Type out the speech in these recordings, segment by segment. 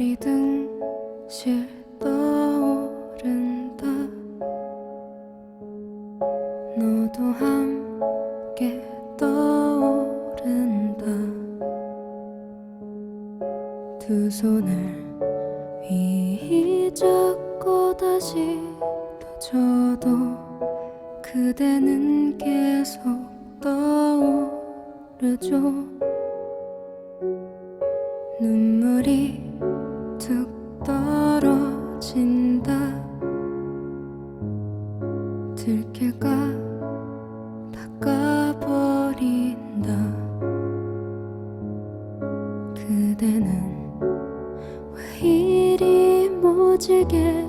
눈물이 등실 떠오른다. 너도 함께 떠오른다. 두 손을 휘 잡고 다시 떠져도 그대는 계속 떠오르죠. 눈물이 툭 떨어진다. 들킬까 닦아버린다. 그대는 왜 이리 모질게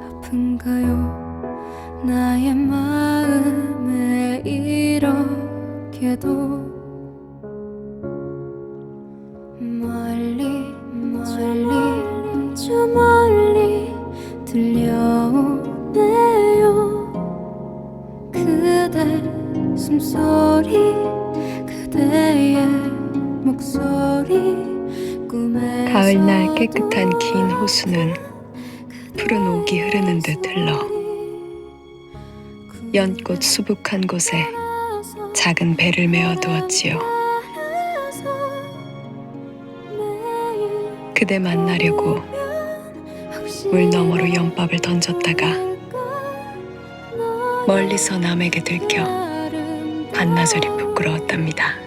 아픈가요? 나의 마음에 이렇게도 들려오네요 그대 숨소리 그대의 목소리 꿈에 가을날 깨끗한 긴 호수는 푸른 옥이 흐르는 듯 흘러 연꽃 수북한 곳에 작은 배를 메어 두었지요. 그대 만나려고 물 너머로 연밥을 던졌다가 멀리서 남에게 들켜 반나절이 부끄러웠답니다.